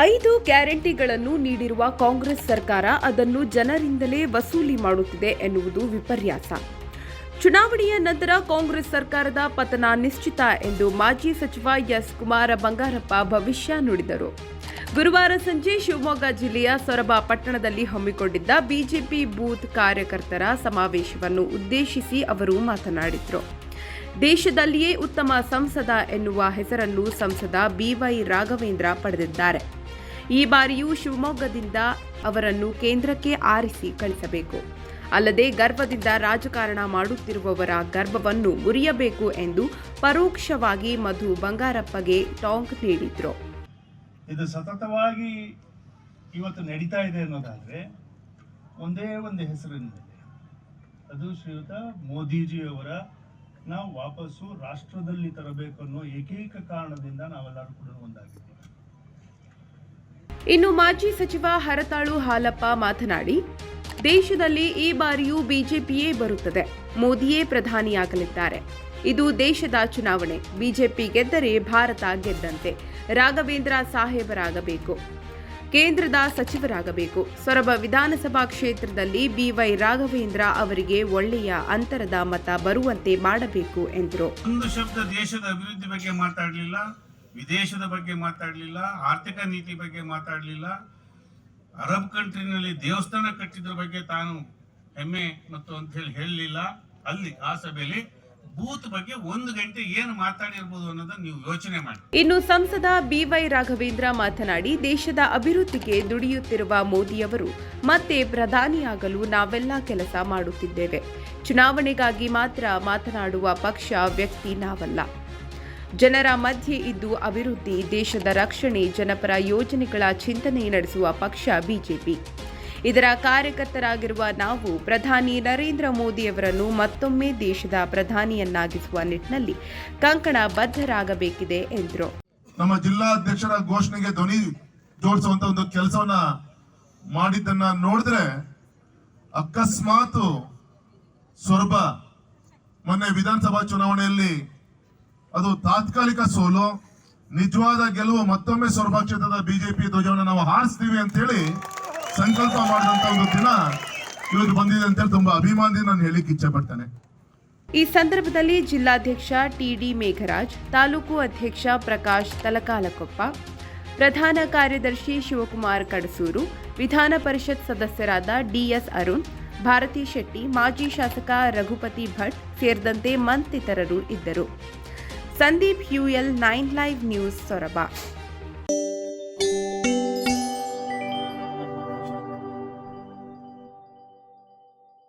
ಐದು ಗ್ಯಾರಂಟಿಗಳನ್ನು ನೀಡಿರುವ ಕಾಂಗ್ರೆಸ್ ಸರ್ಕಾರ ಅದನ್ನು ಜನರಿಂದಲೇ ವಸೂಲಿ ಮಾಡುತ್ತಿದೆ ಎನ್ನುವುದು ವಿಪರ್ಯಾಸ. ಚುನಾವಣೆಯ ನಂತರ ಕಾಂಗ್ರೆಸ್ ಸರ್ಕಾರದ ಪತನ ನಿಶ್ಚಿತ ಎಂದು ಮಾಜಿ ಸಚಿವ ಎಸ್ ಕುಮಾರ ಬಂಗಾರಪ್ಪ ಭವಿಷ್ಯ ನುಡಿದರು. ಗುರುವಾರ ಸಂಜೆ ಶಿವಮೊಗ್ಗ ಜಿಲ್ಲೆಯ ಸೊರಬ ಪಟ್ಟಣದಲ್ಲಿ ಹಮ್ಮಿಕೊಂಡಿದ್ದ ಬಿಜೆಪಿ ಬೂತ್ ಕಾರ್ಯಕರ್ತರ ಸಮಾವೇಶವನ್ನು ಉದ್ದೇಶಿಸಿ ಅವರು ಮಾತನಾಡಿದರು. ದೇಶದಲ್ಲಿಯೇ ಉತ್ತಮ ಸಂಸದ ಎನ್ನುವ ಹೆಸರನ್ನು ಸಂಸದ ಬಿವೈ ರಾಘವೇಂದ್ರ ಪಡೆದಿದ್ದಾರೆ. ಈ ಬಾರಿಯೂ ಶಿವಮೊಗ್ಗದಿಂದ ಅವರನ್ನು ಕೇಂದ್ರಕ್ಕೆ ಆರಿಸಿ ಕಳಿಸಬೇಕು. ಅಲ್ಲದೆ ಗರ್ವದಿಂದ ರಾಜಕಾರಣ ಮಾಡುತ್ತಿರುವವರ ಗರ್ಭವನ್ನು ಮುರಿಯಬೇಕು ಎಂದು ಪರೋಕ್ಷವಾಗಿ ಮಧು ಬಂಗಾರಪ್ಪಗೆ ಟಾಂಗ್ ನೀಡಿದ್ರು. ಇದು ಸತತವಾಗಿ ಇವತ್ತು ನಡೀತಾ ಇದೆ ಅನ್ನೋದಾದರೆ ಒಂದೇ ಒಂದು ಹೆಸರಿನಲ್ಲಿ ಅದು ಶ್ರೀಯುತ ಮೋದಿಜಿಯವರ ನಾವು ವಾಪಸ್ಸು ರಾಷ್ಟ್ರದಲ್ಲಿ ತರಬೇಕು ಅನ್ನೋ ಏಕೈಕ ಕಾರಣದಿಂದ ನಾವೆಲ್ಲರೂ ಕೂಡ ಒಂದಾಗಿದ್ದೀವಿ. ಇನ್ನು ಮಾಜಿ ಸಚಿವ ಹರತಾಳು ಹಾಲಪ್ಪ ಮಾತನಾಡಿ, ದೇಶದಲ್ಲಿ ಈ ಬಾರಿಯೂ ಬಿಜೆಪಿಯೇ ಬರುತ್ತದೆ. ಮೋದಿಯೇ ಪ್ರಧಾನಿಯಾಗಲಿದ್ದಾರೆ. ಇದು ದೇಶದ ಚುನಾವಣೆ. ಬಿಜೆಪಿ ಗೆದ್ದರೆ ಭಾರತ ಗೆದ್ದಂತೆ. ರಾಘವೇಂದ್ರ ಸಾಹೇಬರಾಗಬೇಕು. ಕೇಂದ್ರದ ಸಚಿವರಾಗಬೇಕು. ಸೊರಬ ವಿಧಾನಸಭಾ ಕ್ಷೇತ್ರದಲ್ಲಿ ಬಿವೈ ರಾಘವೇಂದ್ರ ಅವರಿಗೆ ಒಳ್ಳೆಯ ಅಂತರದ ಮತ ಬರುವಂತೆ ಮಾಡಬೇಕು ಎಂದರು. ಒಂದು ಶಬ್ದ ದೇಶದ ಅಭಿವೃದ್ಧಿ ಬಗ್ಗೆ ಮಾತಾಡಲಿಲ್ಲ. ವಿದೇಶದ ಬಗ್ಗೆ ಮಾತಾಡಲಿಲ್ಲ, ಆರ್ಥಿಕ ನೀತಿ ಬಗ್ಗೆ ಮಾತಾಡಲಿಲ್ಲ. ಅರಬ್ ಕಂಟ್ರಿನಲ್ಲಿ ದೇವಸ್ಥಾನ ಕಟ್ಟಿದ್ರ ಬಗ್ಗೆ ತಾನು ಹೆಮ್ಮೆ ಮತ್ತು ಅಂತ ಹೇಳಿ ಹೇಳಲಿಲ್ಲ. ಅಲ್ಲಿ, ಆ ಸಭೆಯಲ್ಲಿ ಬೂತ್ ಬಗ್ಗೆ ಒಂದು ಗಂಟೆ ಏನು ಮಾತಾಡಿರ್ಬೋದು ಅನ್ನೋದನ್ನ ನೀವು ಯೋಚನೆ ಮಾಡಿ. ಇನ್ನು ಸಂಸದ ಬಿವೈ ರಾಘವೇಂದ್ರ ಮಾತನಾಡಿ, ದೇಶದ ಅಭಿವೃದ್ಧಿಗೆ ದುಡಿಯುತ್ತಿರುವ ಮೋದಿಯವರು ಮತ್ತೆ ಪ್ರಧಾನಿಯಾಗಲು ನಾವೆಲ್ಲ ಕೆಲಸ ಮಾಡುತ್ತಿದ್ದೇವೆ. ಚುನಾವಣೆಗಾಗಿ ಮಾತ್ರ ಮಾತನಾಡುವ ಪಕ್ಷ ವ್ಯಕ್ತಿ ನಾವಲ್ಲ. ಜನರ ಮಧ್ಯೆ ಇದ್ದು ಅಭಿವೃದ್ಧಿ, ದೇಶದ ರಕ್ಷಣೆ, ಜನಪರ ಯೋಜನೆಗಳ ಚಿಂತನೆ ನಡೆಸುವ ಪಕ್ಷ ಬಿಜೆಪಿ. ಇದರ ಕಾರ್ಯಕರ್ತರಾಗಿರುವ ನಾವು, ಪ್ರಧಾನಿ ನರೇಂದ್ರ ಮೋದಿಯವರನ್ನು ಮತ್ತೊಮ್ಮೆ ದೇಶದ ಪ್ರಧಾನಿಯನ್ನಾಗಿಸುವ ನಿಟ್ಟಿನಲ್ಲಿ ಕಂಕಣ ಬದ್ಧರಾಗಬೇಕಿದೆ ಎಂದರು. ನಮ್ಮ ಜಿಲ್ಲಾಧ್ಯಕ್ಷರ ಘೋಷಣೆಗೆ ಧ್ವನಿ ಜೋಡಿಸುವಂತ ಒಂದು ಕೆಲಸವನ್ನ ಮಾಡಿದ್ದನ್ನ ನೋಡಿದ್ರೆ ಅಕಸ್ಮಾತ್ ಸ್ವರ್ಬ ಮೊನ್ನೆ ವಿಧಾನಸಭಾ ಚುನಾವಣೆಯಲ್ಲಿ ಅದು ತಾತ್ಕಾಲಿಕ ಸೋಲು, ನಿಜವಾದ ಗೆಲುವು ಮತ್ತೊಮ್ಮೆ ಸೊರಬ ಕ್ಷೇತ್ರದ ಬಿಜೆಪಿ ಧ್ವಜವನ್ನು ನಾವು ಹಾರಿಸ್ತೀವಿ ಅಂತ ಹೇಳಿ ಸಂಕಲ್ಪ ಮಾಡಿದಂತ ಒಂದು ದಿನ ಇವತ್ತು ಬಂದಿದೆ ಅಂತೇಳಿ ತುಂಬಾ ಅಭಿಮಾನದಿಂದ ನಾನು ಹೇಳಿಕ್ಕೆ ಇಚ್ಛೆ ಪಡ್ತೇನೆ. ಈ ಸಂದರ್ಭದಲ್ಲಿ ಜಿಲ್ಲಾಧ್ಯಕ್ಷ ಟಿಡಿ ಮೇಘರಾಜ್, ತಾಲೂಕು ಅಧ್ಯಕ್ಷ ಪ್ರಕಾಶ್ ತಲಕಾಲಕೊಪ್ಪ, ಪ್ರಧಾನ ಕಾರ್ಯದರ್ಶಿ ಶಿವಕುಮಾರ್ ಕಡಸೂರು, ವಿಧಾನ ಪರಿಷತ್ ಸದಸ್ಯರಾದ ಡಿಎಸ್ ಅರುಣ್, ಭಾರತಿ ಶೆಟ್ಟಿ, ಮಾಜಿ ಶಾಸಕ ರಘುಪತಿ ಭಟ್ ಸೇರಿದಂತೆ ಮತ್ತಿತರರು ಇದ್ದರು. Sandeep UL nine live news Soraba.